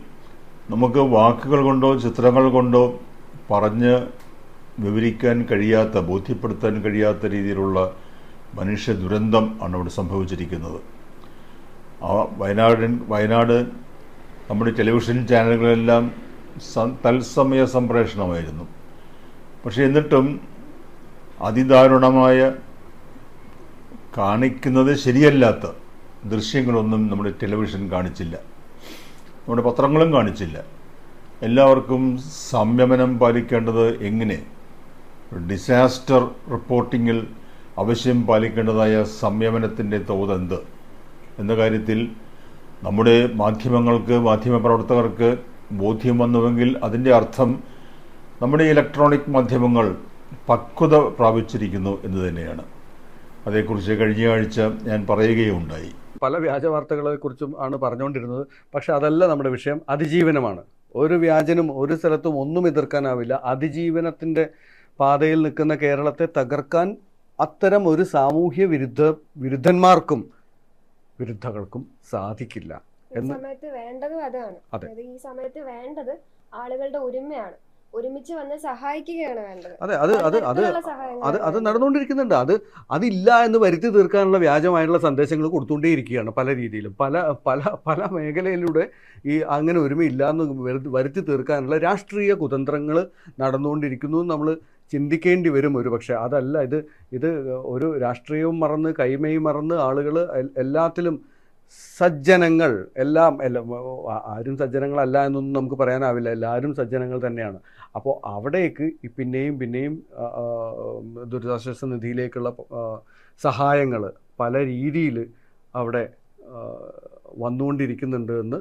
Speaker 13: നമുക്ക് വാക്കുകൾ കൊണ്ടോ ചിത്രങ്ങൾ കൊണ്ടോ പറഞ്ഞ് വിവരിക്കാൻ കഴിയാത്ത ബോധ്യപ്പെടുത്താൻ കഴിയാത്ത രീതിയിലുള്ള മനുഷ്യ ദുരന്തം ആണ് അവിടെ സംഭവിച്ചിരിക്കുന്നത്. ആ വയനാടൻ വയനാട് നമ്മുടെ ടെലിവിഷൻ ചാനലുകളെല്ലാം തത്സമയ സംപ്രേഷണമായിരുന്നു. പക്ഷേ എന്നിട്ടും അതിദാരുണമായ കാണിക്കുന്നത് ശരിയല്ലാത്ത ദൃശ്യങ്ങളൊന്നും നമ്മുടെ ടെലിവിഷൻ കാണിച്ചില്ല. നമ്മുടെ പത്രങ്ങളും കാണിച്ചില്ല. എല്ലാവർക്കും സംയമനം പാലിക്കേണ്ടത് എങ്ങനെ? ഡിസാസ്റ്റർ റിപ്പോർട്ടിങ്ങിൽ അവശ്യം പാലിക്കേണ്ടതായ സംയമനത്തിന്റെ തോത് എന്ത്? എന്ന കാര്യത്തിൽ നമ്മുടെ മാധ്യമങ്ങൾക്ക് മാധ്യമ പ്രവർത്തകർക്ക് ബോധ്യം വന്നുവെങ്കിൽ അതിന്റെ അർത്ഥം നമ്മുടെ ഇലക്ട്രോണിക് മാധ്യമങ്ങൾ പക്വത പ്രാപിച്ചിരിക്കുന്നു എന്ന് തന്നെയാണ്. അതേക്കുറിച്ച് കഴിഞ്ഞ ആഴ്ച ഞാൻ പറയുകയുണ്ടായി.
Speaker 2: പല വ്യാജ വാർത്തകളെ കുറിച്ചും ആണ് പറഞ്ഞുകൊണ്ടിരുന്നത്. പക്ഷെ അതല്ല നമ്മുടെ വിഷയം. അതിജീവനമാണ്. ഒരു വ്യാജനും ഒരു സ്ഥലത്തും ഒന്നും എതിർക്കാനാവില്ല. അതിജീവനത്തിന്റെ പാതയിൽ നിൽക്കുന്ന കേരളത്തെ തകർക്കാൻ അത്തരം ഒരു സാമൂഹ്യ വിരുദ്ധ വിരുദ്ധന്മാർക്കും വിരുദ്ധകൾക്കും സാധിക്കില്ല എന്ന
Speaker 1: സമയത്ത് വേണ്ടതും അതാണ്.
Speaker 2: അതെ.
Speaker 1: ഈ സമയത്ത് വേണ്ടത് ആളുകളുടെ ഒരുമയാണ്. ഒരുമിച്ച് വന്ന് സഹായിക്കുകയാണ് വേണ്ടത്.
Speaker 2: അതെ അത് അത് അത് അത് അത്. നടന്നുകൊണ്ടിരിക്കുന്നുണ്ട്. അത് അതില്ല എന്ന് വരുത്തി തീർക്കാനുള്ള വ്യാജമായിട്ടുള്ള സന്ദേശങ്ങൾ കൊടുത്തുകൊണ്ടേയിരിക്കുകയാണ് പല രീതിയിലും. പല പല പല മേഖലയിലൂടെ ഈ അങ്ങനെ ഒരുമയില്ല എന്ന് വരുത്തി തീർക്കാനുള്ള രാഷ്ട്രീയ കുതന്ത്രങ്ങൾ നടന്നുകൊണ്ടിരിക്കുന്നു നമ്മൾ ചിന്തിക്കേണ്ടി വരും ഒരു പക്ഷേ അതല്ല ഇത് ഇത് ഒരു രാഷ്ട്രീയവും മറന്ന് കൈമയും മറന്ന് ആളുകൾ എല്ലാത്തിലും സജ്ജനങ്ങൾ എല്ലാം എല്ലാം ആരും സജ്ജനങ്ങളല്ല എന്നൊന്നും നമുക്ക് പറയാനാവില്ല. എല്ലാവരും സജ്ജനങ്ങൾ തന്നെയാണ്. അപ്പോൾ അവിടേക്ക് ഈ പിന്നെയും പിന്നെയും ദുരിതാശ്വാസ നിധിയിലേക്കുള്ള സഹായങ്ങൾ പല രീതിയിൽ അവിടെ വന്നുകൊണ്ടിരിക്കുന്നുണ്ട് എന്ന്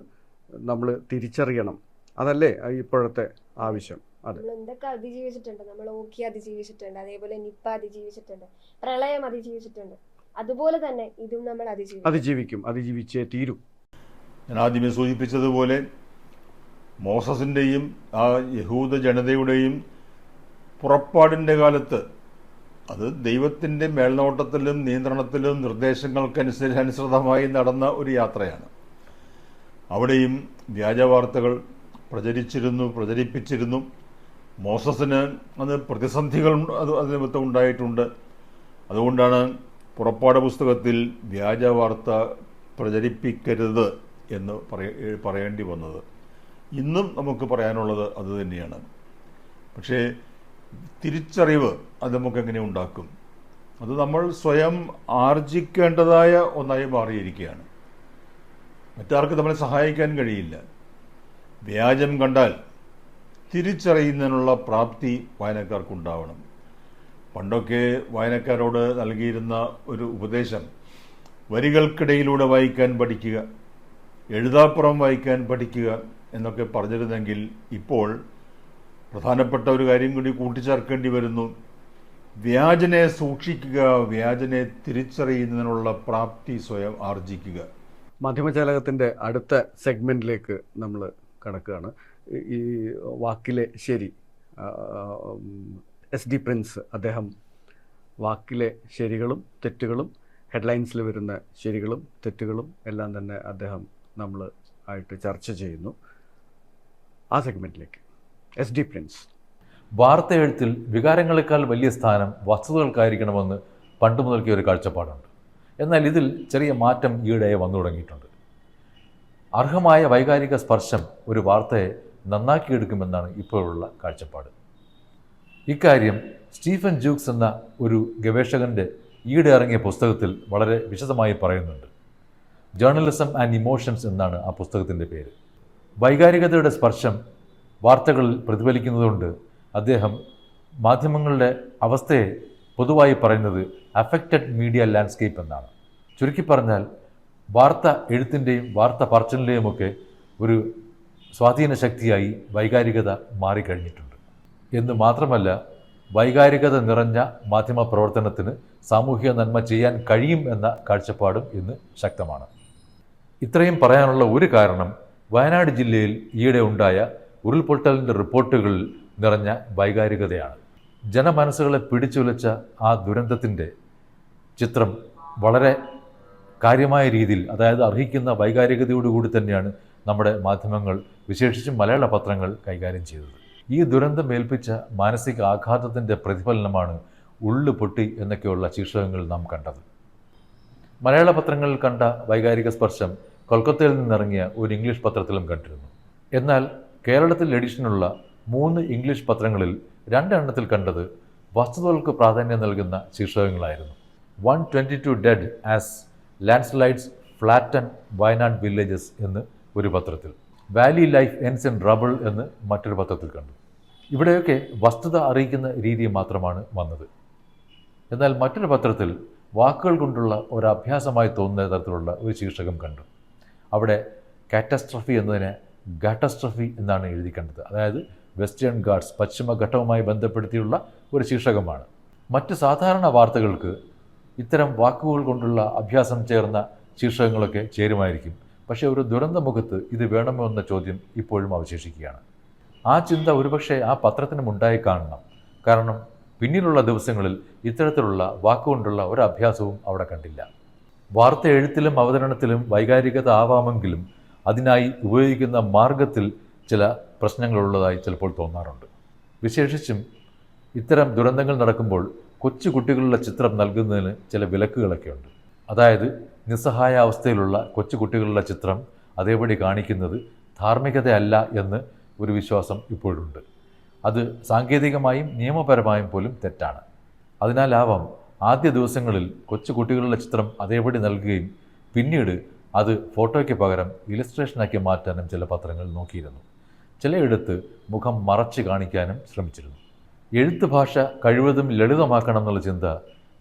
Speaker 2: നമ്മൾ തിരിച്ചറിയണം. അതല്ലേ ഇപ്പോഴത്തെ ആവശ്യം?
Speaker 1: നമ്മൾ എന്തൊക്കെ അതിജീവിച്ചിട്ടുണ്ട്? നമ്മൾ ഓക്കി അതിജീവിച്ചിട്ടുണ്ട് അതേപോലെ നിപ്പ അതിജീവിച്ചിട്ടുണ്ട് പ്രളയം അതിജീവിച്ചിട്ടുണ്ട്. അതുപോലെ തന്നെ ഇതും നമ്മൾ അതിജീവിക്കും.
Speaker 2: അതിജീവിക്കും അതിജീവിച്ചേ തീരും.
Speaker 13: ഞാൻ ആദ്യമേ സൂചിപ്പിച്ചതുപോലെ മോസസിന്റെയും ആ യഹൂദ ജനതയുടെയും പുറപ്പാടിന്റെ കാലത്ത് അത് ദൈവത്തിന്റെ മേൽനോട്ടത്തിലും നിയന്ത്രണത്തിലും നിർദ്ദേശങ്ങൾക്കനുസരിച്ച് അനുസൃതമായി നടന്ന ഒരു യാത്രയാണ്. അവിടെയും വ്യാജവാർത്തകൾ പ്രചരിച്ചിരുന്നു പ്രചരിപ്പിച്ചിരുന്നു. മോസസിന് അത് പ്രതിസന്ധികൾ അത് അത് നിമിത്തം ഉണ്ടായിട്ടുണ്ട്. അതുകൊണ്ടാണ് പുറപ്പാട് പുസ്തകത്തിൽ വ്യാജവാർത്ത പ്രചരിപ്പിക്കരുത് എന്ന് പറയ പറയേണ്ടി വന്നത്. ഇന്നും നമുക്ക് പറയാനുള്ളത് അത് തന്നെയാണ്. പക്ഷേ തിരിച്ചറിവ് അത് നമുക്ക് എങ്ങനെ ഉണ്ടാക്കും? അത് നമ്മൾ സ്വയം ആർജിക്കേണ്ടതായ ഒന്നായി മാറിയിരിക്കുകയാണ്. മറ്റാർക്ക് നമ്മളെ സഹായിക്കാൻ കഴിയില്ല. വ്യാജം കണ്ടാൽ തിരിച്ചറിയുന്നതിനുള്ള പ്രാപ്തി വായനക്കാർക്കുണ്ടാവണം. പണ്ടൊക്കെ വായനക്കാരോട് നൽകിയിരുന്ന ഒരു ഉപദേശം വരികൾക്കിടയിലൂടെ വായിക്കാൻ പഠിക്കുക എഴുതാപ്പുറം വായിക്കാൻ പഠിക്കുക എന്നൊക്കെ പറഞ്ഞിരുന്നെങ്കിൽ ഇപ്പോൾ പ്രധാനപ്പെട്ട ഒരു കാര്യം കൂടി കൂട്ടിച്ചേർക്കേണ്ടി വരുന്നു. വ്യാജനെ സൂക്ഷിക്കുക വ്യാജനെ തിരിച്ചറിയുന്നതിനുള്ള പ്രാപ്തി സ്വയം ആർജിക്കുക.
Speaker 2: മാധ്യമചാലകത്തിന്റെ അടുത്ത സെഗ്മെന്റിലേക്ക് നമ്മൾ കടക്കുകയാണ്. ഈ- വാക്കിലെ ശരി എസ് ഡി പ്രിൻസ് അദ്ദേഹം വാക്കിലെ ശരികളും തെറ്റുകളും ഹെഡ്ലൈൻസിൽ വരുന്ന ശരികളും തെറ്റുകളും എല്ലാം തന്നെ അദ്ദേഹം നമ്മൾ ആയിട്ട് ചർച്ച ചെയ്യുന്നു. ആ സെഗ്മെന്റിലേക്ക് എസ് ഡി പ്രിൻസ്
Speaker 14: വാർത്ത എഴുത്തിൽ വികാരങ്ങളെക്കാൾ വലിയ സ്ഥാനം വസ്തുതകൾക്കായിരിക്കണമെന്ന് പണ്ട് മുതൽക്കേ ഒരു കാഴ്ചപ്പാടുണ്ട്. എന്നാൽ ഇതിൽ ചെറിയ മാറ്റം ഈയിടെ വന്നു തുടങ്ങിയിട്ടുണ്ട്. അർഹമായ വൈകാരിക സ്പർശം ഒരു വാർത്തയെ നന്നാക്കിയെടുക്കുമെന്നാണ് ഇപ്പോഴുള്ള കാഴ്ചപ്പാട്. ഇക്കാര്യം സ്റ്റീഫൻ ജൂക്സ് എന്ന ഒരു ഗവേഷകന്റെ ഈയിടെ ഇറങ്ങിയ പുസ്തകത്തിൽ വളരെ വിശദമായി പറയുന്നുണ്ട്. ജേർണലിസം ആൻഡ് ഇമോഷൻസ് എന്നാണ് ആ പുസ്തകത്തിന്റെ പേര്. വൈകാരികതയുടെ സ്പർശം വാർത്തകളിൽ പ്രതിഫലിക്കുന്നതുകൊണ്ട് അദ്ദേഹം മാധ്യമങ്ങളുടെ അവസ്ഥയെ പൊതുവായി പറയുന്നത് അഫക്റ്റഡ് മീഡിയ ലാൻഡ്സ്കേപ്പ് എന്നാണ്. ചുരുക്കി പറഞ്ഞാൽ വാർത്ത എഴുത്തിന്റെയും വാർത്ത പറച്ചിലിന്റെയുമൊക്കെ ഒരു സ്വാധീന ശക്തിയായി വൈകാരികത മാറിക്കഴിഞ്ഞിട്ടുണ്ട്. എന്ന് മാത്രമല്ല വൈകാരികത നിറഞ്ഞ മാധ്യമ പ്രവർത്തനത്തിന് സാമൂഹിക നന്മ ചെയ്യാൻ കഴിയും എന്ന കാഴ്ചപ്പാടും ഇന്ന് ശക്തമാണ്. ഇത്രയും പറയാനുള്ള ഒരു കാരണം വയനാട് ജില്ലയിൽ ഈയിടെ ഉണ്ടായ ഉരുൾപൊട്ടലിന്റെ റിപ്പോർട്ടുകളിൽ നിറഞ്ഞ വൈകാരികതയാണ്. ജനമനസ്സുകളെ പിടിച്ചുലച്ച ആ ദുരന്തത്തിന്റെ ചിത്രം വളരെ കാര്യമായ രീതിയിൽ അതായത് അർഹിക്കുന്ന വൈകാരികതയോടുകൂടി തന്നെയാണ് നമ്മുടെ മാധ്യമങ്ങൾ വിശേഷിച്ചും മലയാള പത്രങ്ങൾ കൈകാര്യം ചെയ്തത്. ഈ ദുരന്തം ഏൽപ്പിച്ച മാനസിക ആഘാതത്തിന്റെ പ്രതിഫലനമാണ് ഉള്ളു പൊട്ടി എന്നൊക്കെയുള്ള ശീർഷകങ്ങൾ നാം കണ്ടത്. മലയാള പത്രങ്ങളിൽ കണ്ട വൈകാരിക സ്പർശം കൊൽക്കത്തയിൽ നിന്നിറങ്ങിയ ഒരു ഇംഗ്ലീഷ് പത്രത്തിലും കണ്ടിരുന്നു. എന്നാൽ കേരളത്തിൽ എഡിഷനുള്ള മൂന്ന് ഇംഗ്ലീഷ് പത്രങ്ങളിൽ രണ്ടെണ്ണത്തിൽ കണ്ടത് വസ്തുതകൾക്ക് പ്രാധാന്യം നൽകുന്ന ശീർഷകങ്ങളായിരുന്നു. One twenty two dead as landslides flatten Wayanad villages എന്ന് ഒരു പത്രത്തിൽ. Valley life ends in rubble എന്ന് മറ്റൊരു പത്രത്തിൽ കണ്ടു. ഇവിടെയൊക്കെ വസ്തുത അറിയിക്കുന്ന രീതി മാത്രമാണ് വന്നത്. എന്നാൽ മറ്റൊരു പത്രത്തിൽ വാക്കുകൾ കൊണ്ടുള്ള ഒരു അഭ്യാസമായി തോന്നുന്ന തരത്തിലുള്ള ഒരു ശീർഷകം കണ്ടു. അവിടെ കാറ്റസ്ട്രഫി എന്നതിനെ ഗാറ്റസ്ട്രഫി എന്നാണ് എഴുതി കണ്ടത്. അതായത് വെസ്റ്റേൺ ഗാർഡ്സ് പശ്ചിമഘട്ടവുമായി ബന്ധപ്പെടുത്തിയുള്ള ഒരു ശീർഷകമാണ്. മറ്റ് സാധാരണ വാർത്തകൾക്ക് ഇത്തരം വാക്കുകൾ കൊണ്ടുള്ള അഭ്യാസം ചേർന്ന ശീർഷകങ്ങളൊക്കെ ചേരുമായിരിക്കും. പക്ഷേ ഒരു ദുരന്തമുഖത്ത് ഇത് വേണമോ എന്ന ചോദ്യം ഇപ്പോഴും അവശേഷിക്കുകയാണ്. ആ ചിന്ത ഒരുപക്ഷെ ആ പത്രത്തിനും ഉണ്ടായി കാണണം. കാരണം പിന്നീടുള്ള ദിവസങ്ങളിൽ ഇത്തരത്തിലുള്ള വാക്കുകൊണ്ടുള്ള ഒരു അഭ്യാസവും അവിടെ കണ്ടില്ല. വാർത്ത എഴുത്തിലും അവതരണത്തിലും വൈകാരികത ആവാമെങ്കിലും അതിനായി ഉപയോഗിക്കുന്ന മാർഗത്തിൽ ചില പ്രശ്നങ്ങളുള്ളതായി ചിലപ്പോൾ തോന്നാറുണ്ട്. വിശേഷിച്ചും ഇത്തരം ദുരന്തങ്ങൾ നടക്കുമ്പോൾ കൊച്ചു കുട്ടികളുടെ ചിത്രം നൽകുന്നതിന് ചില വിലക്കുകളൊക്കെ ഉണ്ട് അതായത് നിസ്സഹായ അവസ്ഥയിലുള്ള കൊച്ചു കുട്ടികളുടെ ചിത്രം അതേപടി കാണിക്കുന്നത് ധാർമ്മികതയല്ല എന്ന് ഒരു വിശ്വാസം ഇപ്പോഴുണ്ട്. അത് സാങ്കേതികമായും നിയമപരമായും പോലും തെറ്റാണ്. അതിനാലാവാം ആദ്യ ദിവസങ്ങളിൽ കൊച്ചു കുട്ടികളുടെ ചിത്രം അതേപടി നൽകുകയും പിന്നീട് അത് ഫോട്ടോയ്ക്ക് പകരം ഇലസ്ട്രേഷനാക്കി മാറ്റാനും ചില പത്രങ്ങൾ നോക്കിയിരുന്നു. ചിലയിടത്ത് മുഖം മറച്ച് കാണിക്കാനും ശ്രമിച്ചിരുന്നു. എഴുത്ത് ഭാഷ കഴിവതും ലളിതമാക്കണം എന്നുള്ള ചിന്ത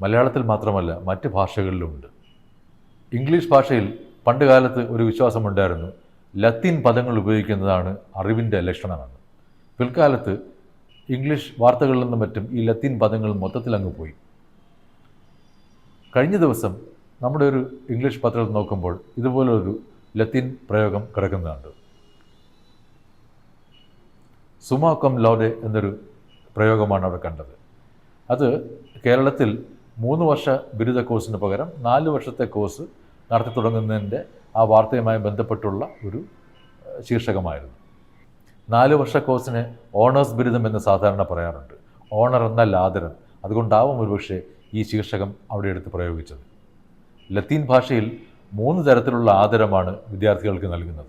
Speaker 14: മലയാളത്തിൽ മാത്രമല്ല മറ്റ് ഭാഷകളിലുമുണ്ട്. ഇംഗ്ലീഷ് ഭാഷയിൽ പണ്ടുകാലത്ത് ഒരു വിശ്വാസമുണ്ടായിരുന്നു ലത്തീൻ പദങ്ങൾ ഉപയോഗിക്കുന്നതാണ് അറിവിന്റെ ലക്ഷണമെന്ന്. പിൽക്കാലത്ത് ഇംഗ്ലീഷ് വാർത്തകളിൽ നിന്നും മറ്റും ഈ ലത്തീൻ പദങ്ങൾ മൊത്തത്തിൽ അങ്ങ് പോയി. കഴിഞ്ഞ ദിവസം നമ്മുടെ ഒരു ഇംഗ്ലീഷ് പത്രത്തിൽ നോക്കുമ്പോൾ ഇതുപോലൊരു ലത്തീൻ പ്രയോഗം കിടക്കുന്നതുണ്ട് സുമാക്കം ലോഡെ എന്നൊരു പ്രയോഗമാണ് അവിടെ കണ്ടത്. അത് കേരളത്തിൽ മൂന്ന് വർഷ ബിരുദ കോഴ്സിന് പകരം നാല് വർഷത്തെ കോഴ്സ് നടത്തി തുടങ്ങുന്നതിന്റെ ആ വാർത്തയുമായി ബന്ധപ്പെട്ടുള്ള ഒരു ശീർഷകമായിരുന്നു. നാല് വർഷ കോഴ്സിന് ഓണേഴ്സ് ബിരുദം എന്ന് സാധാരണ പറയാറുണ്ട്. ഓണർ എന്നാൽ ആദരം അതുകൊണ്ടാവും ഒരുപക്ഷെ ഈ ശീർഷകം അവിടെ എടുത്ത് പ്രയോഗിച്ചത്. ലത്തീൻ ഭാഷയിൽ മൂന്ന് തരത്തിലുള്ള ആദരമാണ് വിദ്യാർത്ഥികൾക്ക് നൽകുന്നത്.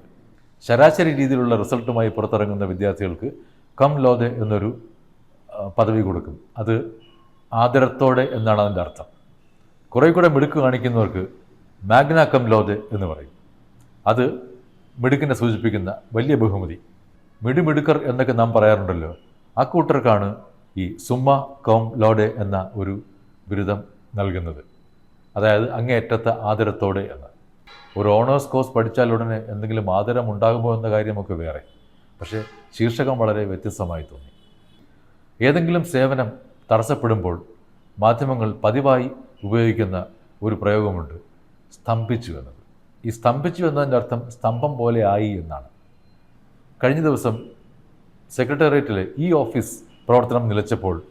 Speaker 14: ശരാശരി രീതിയിലുള്ള റിസൾട്ടുമായി പുറത്തിറങ്ങുന്ന വിദ്യാർത്ഥികൾക്ക് കം ലോദെ എന്നൊരു പദവി കൊടുക്കും. അത് ആദരത്തോടെ എന്നാണ് അതിന്റെ അർത്ഥം. കുറേ കൂടെ മിടുക്ക് കാണിക്കുന്നവർക്ക് മാഗ്ന കം ലോദെ എന്ന് പറയും. അത് മിടുക്കിനെ സൂചിപ്പിക്കുന്ന വലിയ ബഹുമതി. മിടുമിടുക്കർ എന്നൊക്കെ നാം പറയാറുണ്ടല്ലോ. ആ കൂട്ടർക്കാണ് ഈ സുമ്മ കോം ലോഡെ എന്ന ഒരു ബിരുദം നൽകുന്നത്. അതായത് അങ്ങേയറ്റത്തെ ആദരത്തോടെ എന്ന്. ഒരു ഓണേഴ്സ് കോഴ്സ് പഠിച്ചാൽ ഉടനെ എന്തെങ്കിലും ആദരം ഉണ്ടാകുമോ എന്ന കാര്യമൊക്കെ വേറെ. പക്ഷേ ശീർഷകം വളരെ വ്യത്യസ്തമായി തോന്നി. ഏതെങ്കിലും സേവനം തടസ്സപ്പെടുമ്പോൾ മാധ്യമങ്ങൾ പതിവായി ഉപയോഗിക്കുന്ന ഒരു പ്രയോഗമുണ്ട് സ്തംഭിച്ചു എന്നത്. ഈ സ്തംഭിച്ചു എന്നതിന്റെ അർത്ഥം സ്തംഭം പോലെ ആയി എന്നാണ്. കഴിഞ്ഞ ദിവസം സെക്രട്ടേറിയറ്റിലെ ഈ ഓഫീസ് പ്രവർത്തനം നിലച്ചപ്പോൾ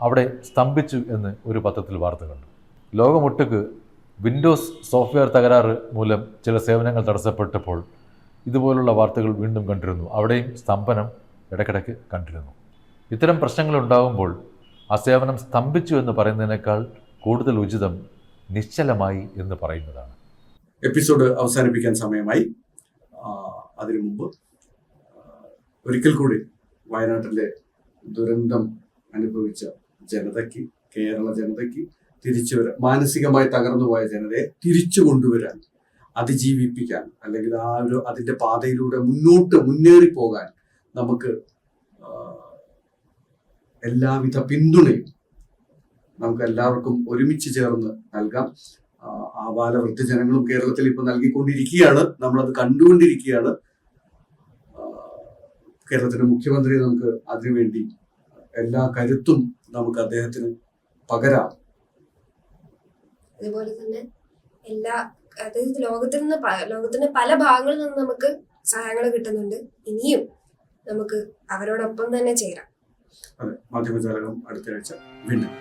Speaker 14: അവിടെ സ്തംഭിച്ചു എന്ന് ഒരു പത്രത്തിൽ വാർത്ത കണ്ടു. ലോകമൊട്ടുക്ക് വിൻഡോസ് സോഫ്റ്റ്വെയർ തകരാറ് മൂലം ചില സേവനങ്ങൾ തടസ്സപ്പെട്ടപ്പോൾ ഇതുപോലുള്ള വാർത്തകൾ വീണ്ടും കണ്ടിരുന്നു. അവിടെയും സ്തംഭനം ഇടയ്ക്കിടയ്ക്ക് കണ്ടിരുന്നു. ഇത്തരം പ്രശ്നങ്ങൾ ഉണ്ടാകുമ്പോൾ ആ സേവനം സ്തംഭിച്ചു എന്ന് പറയുന്നതിനേക്കാൾ കൂടുതൽ ഉചിതം നിശ്ചലമായി എന്ന് പറയുന്നതാണ്.
Speaker 2: എപ്പിസോഡ് അവസാനിപ്പിക്കാൻ സമയമായി. അതിനു മുമ്പ് ഒരിക്കൽ കൂടി വയനാട്ടിലെ ദുരന്തം അനുഭവിച്ച ജനതയ്ക്ക് കേരള ജനതയ്ക്ക് തിരിച്ചു വരാൻ മാനസികമായി തകർന്നു പോയ ജനതയെ തിരിച്ചു കൊണ്ടുവരാൻ അതിജീവിപ്പിക്കാൻ അല്ലെങ്കിൽ ആ ഒരു അതിന്റെ പാതയിലൂടെ മുന്നോട്ട് മുന്നേറി പോകാൻ നമുക്ക് എല്ലാവിധ പിന്തുണയും നമുക്ക് എല്ലാവർക്കും ഒരുമിച്ച് ചേർന്ന് നൽകാം. ആ, ആബാല വൃദ്ധജനങ്ങളും കേരളത്തിൽ ഇപ്പൊ നൽകിക്കൊണ്ടിരിക്കുകയാണ്. നമ്മളത് കണ്ടുകൊണ്ടിരിക്കുകയാണ്. കേരളത്തിന്റെ മുഖ്യമന്ത്രി നമുക്ക് അതിനുവേണ്ടി എല്ലാ കരുത്തും നമുക്ക് അദ്ദേഹത്തിന് പകരാം.
Speaker 1: അതുപോലെ തന്നെ എല്ലാ അതായത് ലോകത്തിൽ നിന്ന് ലോകത്തിന്റെ പല ഭാഗങ്ങളിൽ നിന്ന് നമുക്ക് സഹായങ്ങൾ കിട്ടുന്നുണ്ട്. ഇനിയും നമുക്ക് അവരോടൊപ്പം തന്നെ ചേരാം.
Speaker 2: അതെ മാധ്യമജാലകം അടുത്ത ആഴ്ച വീണ്ടും.